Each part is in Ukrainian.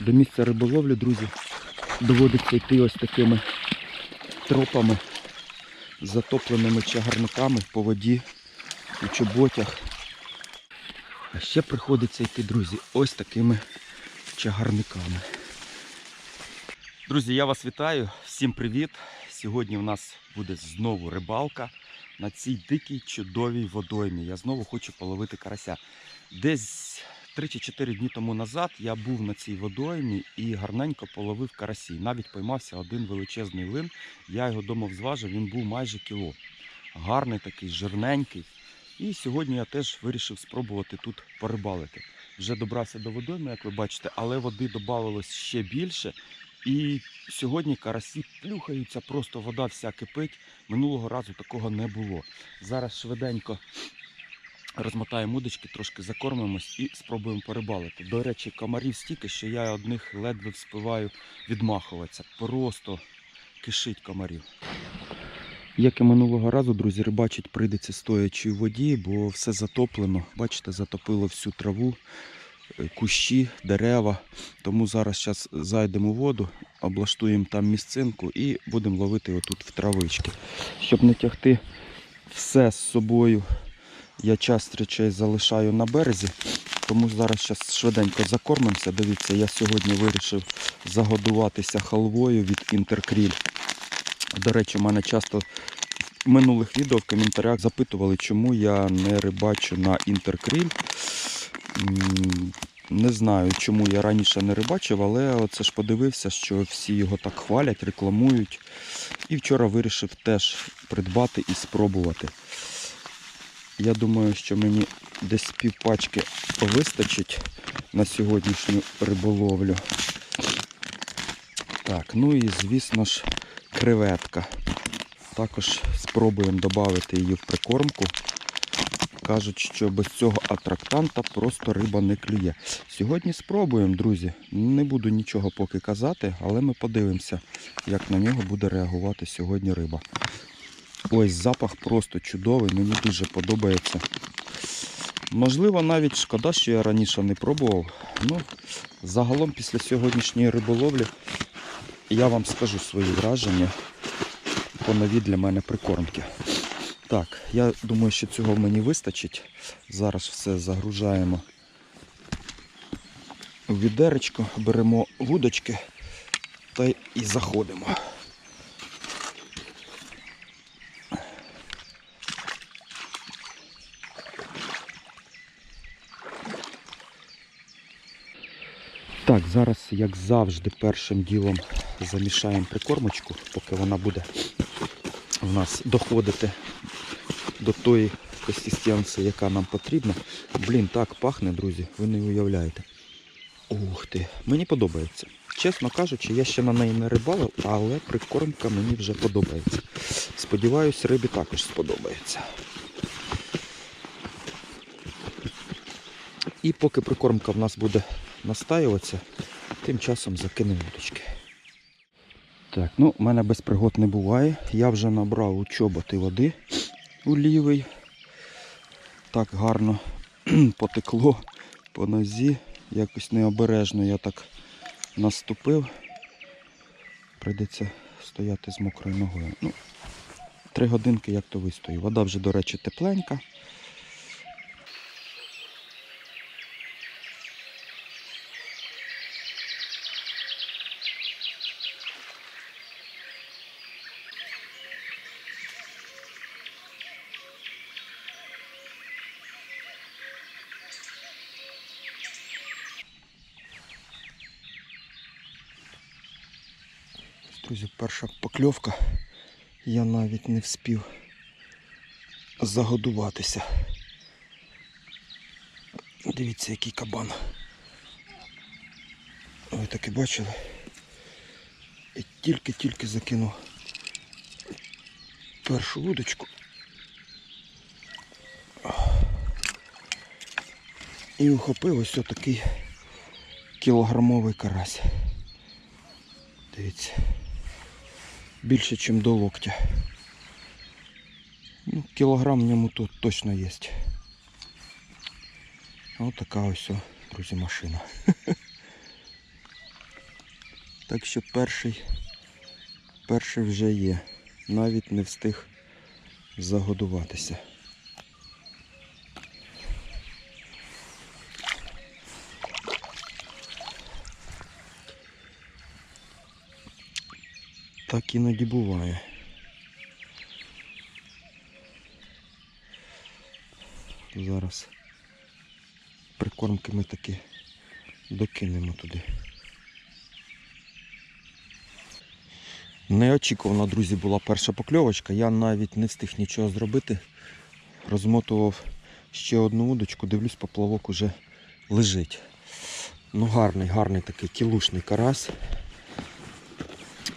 До місця риболовлі, друзі, доводиться йти ось такими тропами, затопленими чагарниками по воді, у чоботях. А ще приходиться йти, друзі, ось такими чагарниками. Друзі, я вас вітаю, всім привіт! Сьогодні в нас буде знову рибалка на цій дикій чудовій водоймі. Я знову хочу половити карася. Десь 3 чи 4 дні тому назад я був на цій водоймі і гарненько половив карасі. Навіть поймався один величезний лин. Я його дома зважив, він був майже кіло. Гарний такий, жирненький. І сьогодні я теж вирішив спробувати тут порибалити. Вже добрався до водойми, як ви бачите, але води додавалось ще більше. І сьогодні карасі плюхаються, просто вода вся кипить. Минулого разу такого не було. Зараз швиденько розмотаємо удочки, трошки закормимось і спробуємо порибалити. До речі, комарів стільки, що я одних ледве вспіваю відмахуватися. Просто кишить комарів. Як і минулого разу, друзі, рибачить прийдеться стоячи у воді, бо все затоплено. Бачите, затопило всю траву, е, кущі, дерева. Тому зараз зараз зайдемо у воду, облаштуємо там місцинку і будемо ловити отут в травички. Щоб не тягти все з собою, я час речей залишаю на березі. Тому зараз щас швиденько закормимося. Дивіться, я сьогодні вирішив загодуватися халвою від Інтеркріль. До речі, у мене часто в минулих відео в коментарях запитували, чому я не рибачу на Інтеркріль. Не знаю, чому я раніше не рибачив, але оце ж подивився, що всі його так хвалять, рекламують. І вчора вирішив теж придбати і спробувати. Я думаю, що мені десь півпачки вистачить на сьогоднішню риболовлю. Так, ну і звісно ж креветка. Також спробуємо додати її в прикормку. Кажуть, що без цього атрактанта просто риба не клює. Сьогодні спробуємо, друзі. Не буду нічого поки казати, але ми подивимося, як на нього буде реагувати сьогодні риба. Ось запах просто чудовий, мені дуже подобається. Можливо, навіть шкода, що я раніше не пробував. Ну, загалом після сьогоднішньої риболовлі я вам скажу свої враження по нові для мене прикормки. Так, я думаю, що цього мені вистачить. Зараз все загружаємо в відеречко, беремо вудочки та і заходимо. Так, зараз, як завжди, першим ділом замішаємо прикормочку, поки вона буде в нас доходити до тої консистенції, яка нам потрібна. Блін, так пахне, друзі, ви не уявляєте. Ух ти, мені подобається. Чесно кажучи, я ще на неї не рибалив, але прикормка мені вже подобається. Сподіваюсь, рибі також сподобається. І поки прикормка в нас буде настаюватися, тим часом закинемо удочки. Так, ну, в мене без пригод не буває. Я вже набрав у чоботи води у лівий. Так гарно потекло по нозі. Якось необережно я так наступив. Прийдеться стояти з мокрою ногою. Ну, три годинки як то вистою. Вода вже, до речі, тепленька. Друзі, перша покльовка. Я навіть не вспів загодуватися. Дивіться, який кабан. Ви таки бачили? І тільки-тільки закинув першу вудочку. І ухопив ось отакий кілограмовий карась. Дивіться. Більше, ніж до локтя. Ну, кілограм в ньому тут точно є. Ось така ось, друзі, машина. Так що перший, перший вже є. Навіть не встиг загодуватися. Так іноді буває. Зараз прикормки ми таки докинемо туди. Неочікувано, друзі, була перша покльовочка. Я навіть не встиг нічого зробити. Розмотував ще одну удочку, дивлюсь, поплавок уже лежить. Ну, гарний, гарний такий кілушний карась.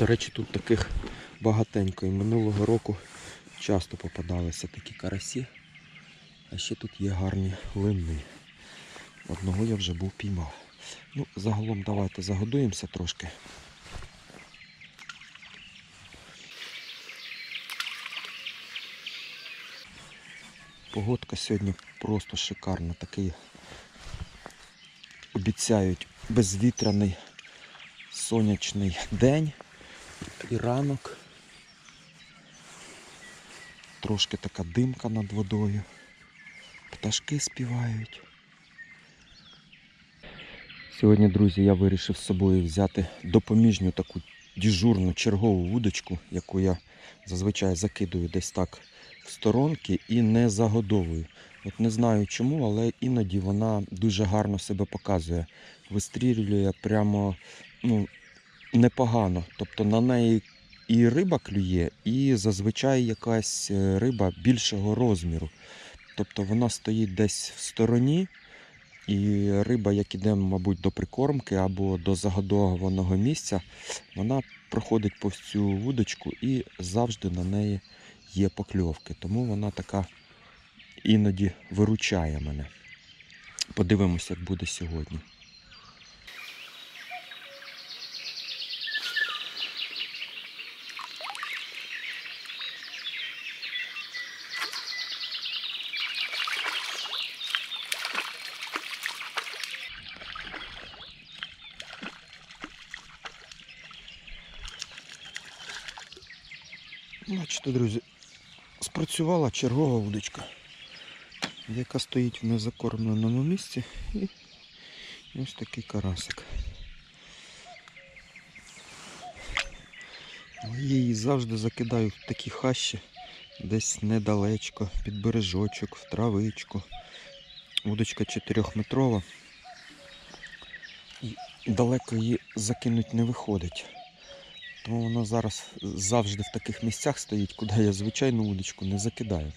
До речі, тут таких багатенько. І минулого року часто попадалися такі карасі. А ще тут є гарні лини. Одного я вже був піймав. Ну, загалом давайте загодуємося трошки. Погодка сьогодні просто шикарна. Такий обіцяють безвітряний сонячний день і ранок. Трошки така димка над водою. Пташки співають. Сьогодні, друзі, я вирішив з собою взяти допоміжню таку діжурну чергову вудочку, яку я зазвичай закидую десь так в сторонки і не загодовую. От не знаю чому, але іноді вона дуже гарно себе показує. Вистрілює прямо ну, непогано. Тобто на неї і риба клює, і зазвичай якась е, риба більшого розміру. Тобто вона стоїть десь в стороні, і риба, як іде, мабуть, до прикормки або до загодованого місця, вона проходить повз цю вудочку і завжди на неї є покльовки. Тому вона така іноді виручає мене. Подивимося, як буде сьогодні. Бачите, друзі, спрацювала чергова вудочка, яка стоїть в незакормленому місці і ось такий карасик. Я її завжди закидаю в такі хащі, десь недалечко, під бережочок, в травичку. Удочка 4-метрова. І далеко її закинуть не виходить. Тому вона зараз завжди в таких місцях стоїть, куди я звичайну удочку не закидаю.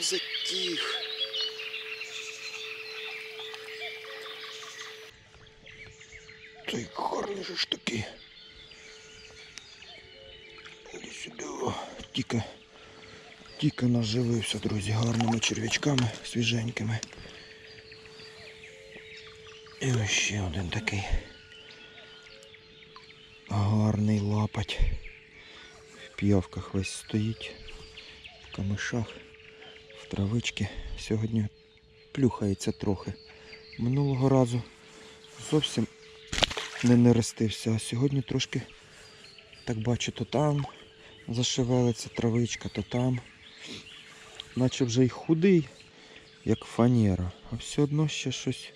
Затіг? Гарний же ж такий. Іди сюди. Тільки, тільки наживився, друзі, гарними черв'ячками, свіженькими. І ось ще один такий. Гарний лапать. В п'явках весь стоїть, в камишах, в травички. Сьогодні плюхається трохи. Минулого разу зовсім не нерестився, а сьогодні трошки, так бачу, то там зашевелиться травичка, то там. Наче вже й худий, як фанера, а все одно ще щось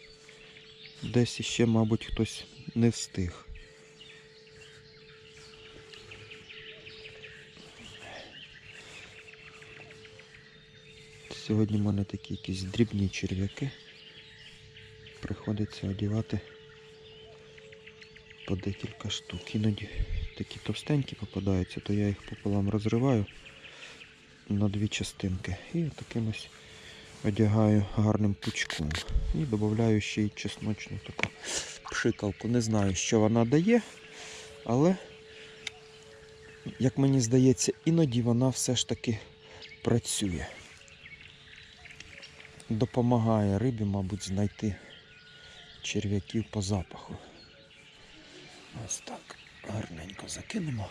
десь іще, мабуть, хтось не встиг. Сьогодні в мене такі якісь дрібні черв'яки. Приходиться одягати по декілька штук. Іноді такі товстенькі попадаються, то я їх пополам розриваю на дві частинки і таким ось одягаю гарним пучком. І додаю ще й чесночну таку пшикалку. Не знаю, що вона дає, але, як мені здається, іноді вона все ж таки працює. допомагає рибі, мабуть, знайти черв'яків по запаху. Ось так гарненько закинемо.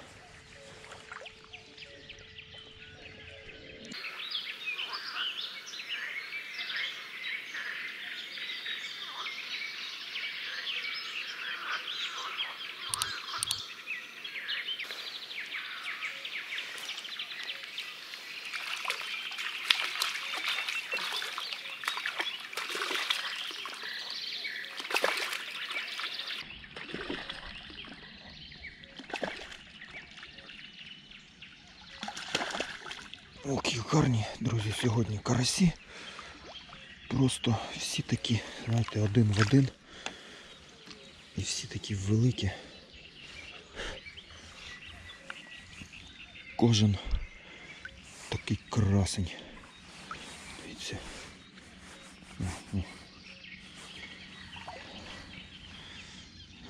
Ох, які гарні, друзі, сьогодні карасі. Просто всі такі, знаєте, один в один. І всі такі великі. Кожен такий красень. Дивіться.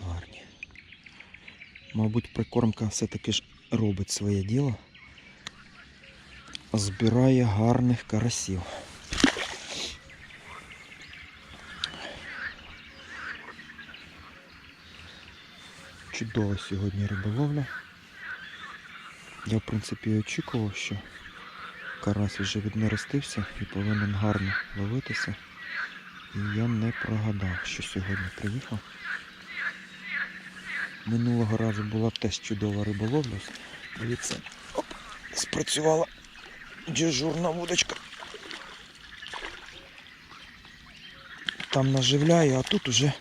Гарні. Мабуть, прикормка все-таки ж робить своє діло збирає гарних карасів. Чудова сьогодні риболовля. Я, в принципі, очікував, що карась вже віднерестився і повинен гарно ловитися. І я не прогадав, що сьогодні приїхав. Минулого разу була теж чудова риболовля. Дивіться, оп, спрацювала дежурна вудочка. Там наживляю, а тут уже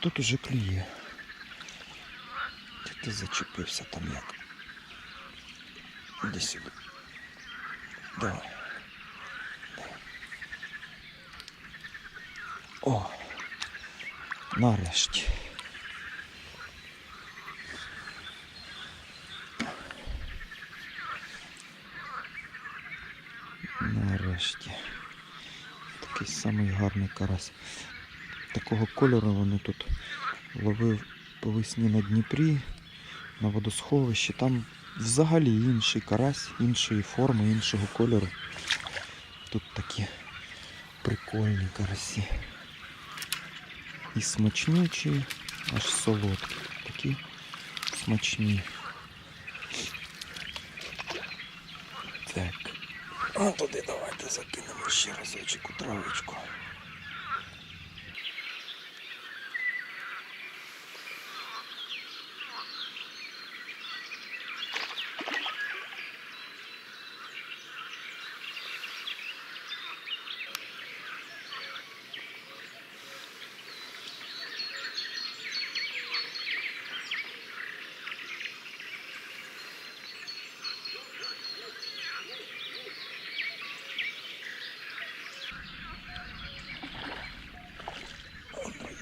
тут уже клює. Ти зачепився там як? Іди сюди. Давай. О! Нарешті. Нарешті. Такий самий гарний карась. Такого кольору вони тут ловив по весні на Дніпрі, на водосховищі. Там взагалі інший карась, іншої форми, іншого кольору. Тут такі прикольні карасі. І смачнючі, аж солодкі. Такі смачні. Так. А туди давайте закинемо ще разочок у травичку.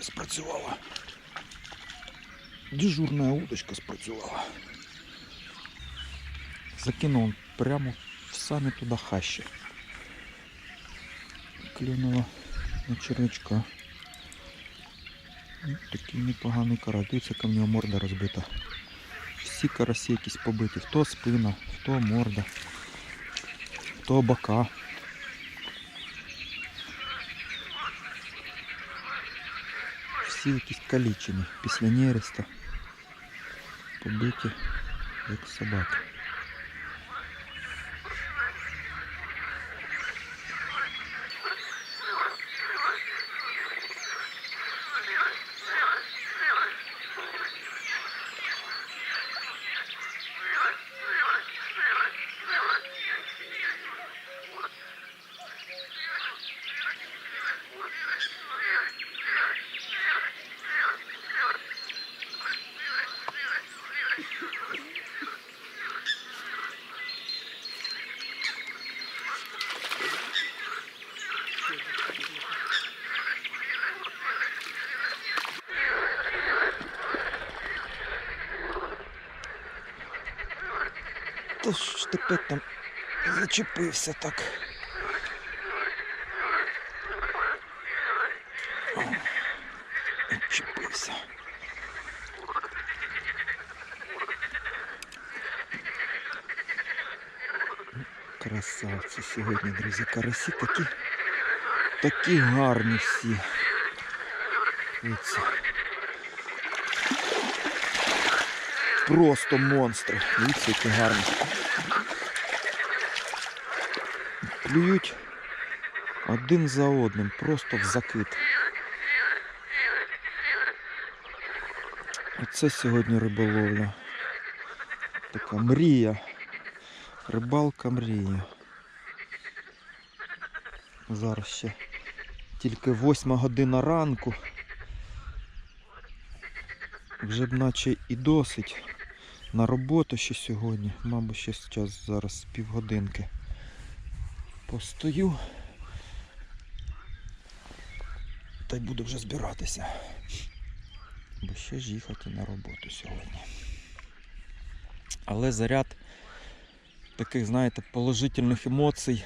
Друзі, спрацювала. Дежурна удочка спрацювала. Закинув прямо в самі туди хащі. Клюнула на червячка. Ну, Такий непоганий карась. Дивіться, яка в нього морда розбита. Всі карасі якісь побиті. Хто спина, хто морда, хто бока. Всі якісь калічені після нереста. Побиті, як собаки. Та ти опять там зачепився так. О, Відчепився. Красавці сьогодні, друзі, карасі такі такі гарні всі. Дивіться. Просто монстри. Дивіться, які гарні. Плюють один за одним, просто в закид. Оце сьогодні риболовля. Така мрія. Рибалка мрія. Зараз ще тільки восьма година ранку. Вже б наче і досить. На роботу ще сьогодні. Мабуть, ще час зараз півгодинки. Постою. Та й буду вже збиратися. Бо ще ж їхати на роботу сьогодні. Але заряд таких, знаєте, положительних емоцій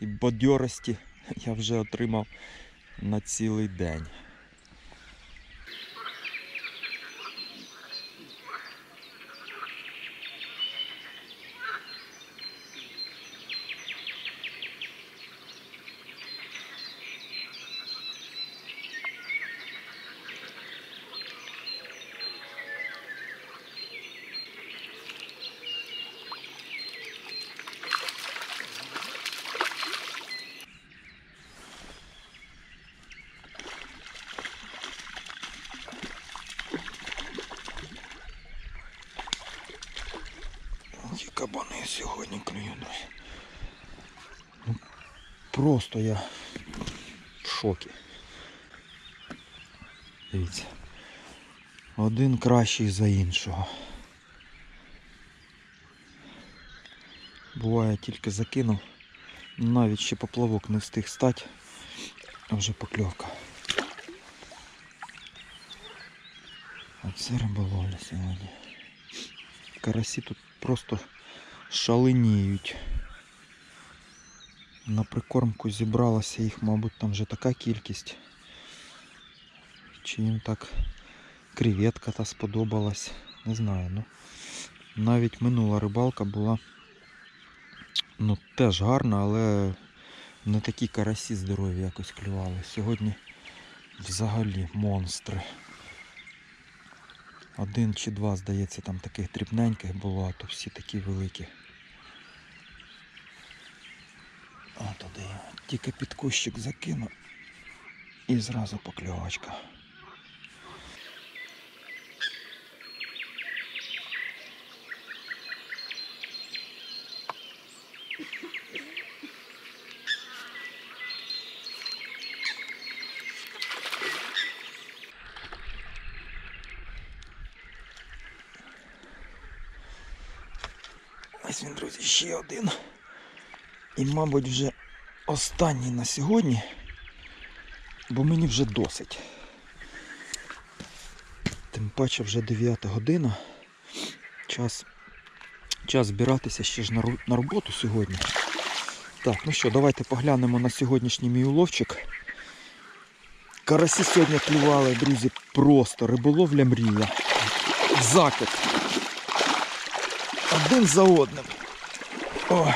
і бадьорості я вже отримав на цілий день. Які кабани сьогодні клюють. Ну, просто я в шокі. Дивіться. Один кращий за іншого. Буває, тільки закинув, навіть ще поплавок не встиг стати, а вже покльовка. А це риболовля сьогодні. Карасі тут просто шаленіють. На прикормку зібралася їх, мабуть, там вже така кількість. Чи їм так креветка та сподобалась, не знаю. Ну, навіть минула рибалка була ну, теж гарна, але не такі карасі здорові якось клювали. Сьогодні взагалі монстри. Один чи два, здається, там таких дрібненьких було, а то всі такі великі. А туди я тільки під кущик закину і зразу покльовочка. Ось він, друзі, ще один. І, мабуть, вже останній на сьогодні, бо мені вже досить. Тим паче вже 9 година. Час, час збиратися ще ж на, роботу сьогодні. Так, ну що, давайте поглянемо на сьогоднішній мій уловчик. Карасі сьогодні клювали, друзі, просто риболовля мрія. Закид. Один за одним. О.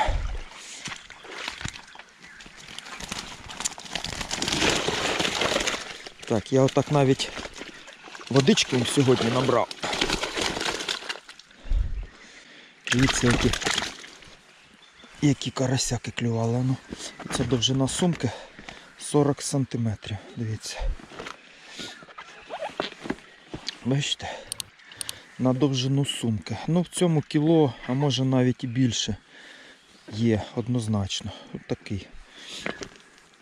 Так, я отак навіть водички сьогодні набрав. Дивіться, які, які карасяки клювали. Ну, це довжина сумки 40 сантиметрів. Дивіться. Бачите? На довжину сумки. Ну в цьому кіло, а може навіть і більше є однозначно. От такий.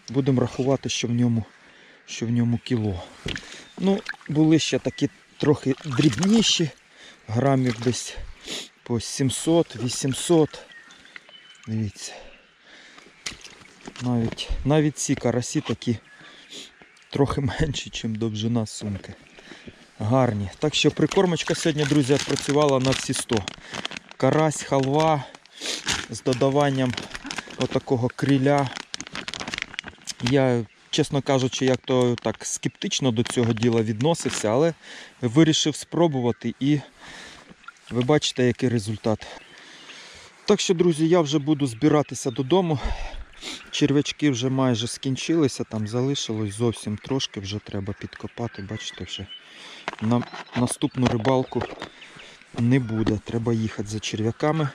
Будемо рахувати, що в ньому, що в ньому кіло. Ну, були ще такі трохи дрібніші, грамів десь по 700-800. Дивіться. Навіть, навіть ці карасі такі трохи менші, ніж довжина сумки гарні. Так що прикормочка сьогодні, друзі, працювала на всі 100. Карась, халва з додаванням отакого криля. Я, чесно кажучи, як то так скептично до цього діла відносився, але вирішив спробувати і ви бачите, який результат. Так що, друзі, я вже буду збиратися додому. Черв'ячки вже майже скінчилися, там залишилось зовсім трошки, вже треба підкопати. Бачите, вже на наступну рибалку не буде. Треба їхати за черв'яками.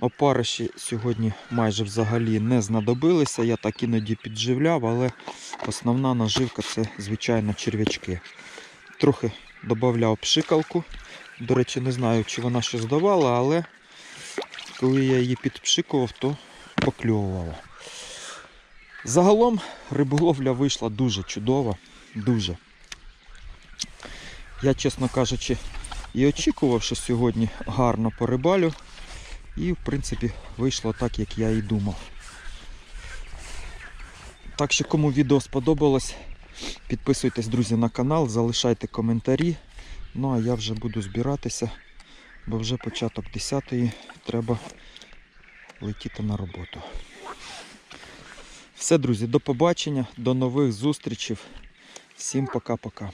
Опариші сьогодні майже взагалі не знадобилися. Я так іноді підживляв, але основна наживка це звичайно черв'ячки. Трохи додавав пшикалку. До речі, не знаю, чи вона щось давала, але коли я її підпшикував, то покльовувала. Загалом риболовля вийшла дуже чудова, дуже. Я, чесно кажучи, і очікував, що сьогодні гарно порибалю. І, в принципі, вийшло так, як я і думав. Так що, кому відео сподобалось, підписуйтесь, друзі, на канал, залишайте коментарі. Ну а я вже буду збиратися, бо вже початок 10-ї треба летіти на роботу. Все, друзі, до побачення, до нових зустрічей. Всім пока-пока.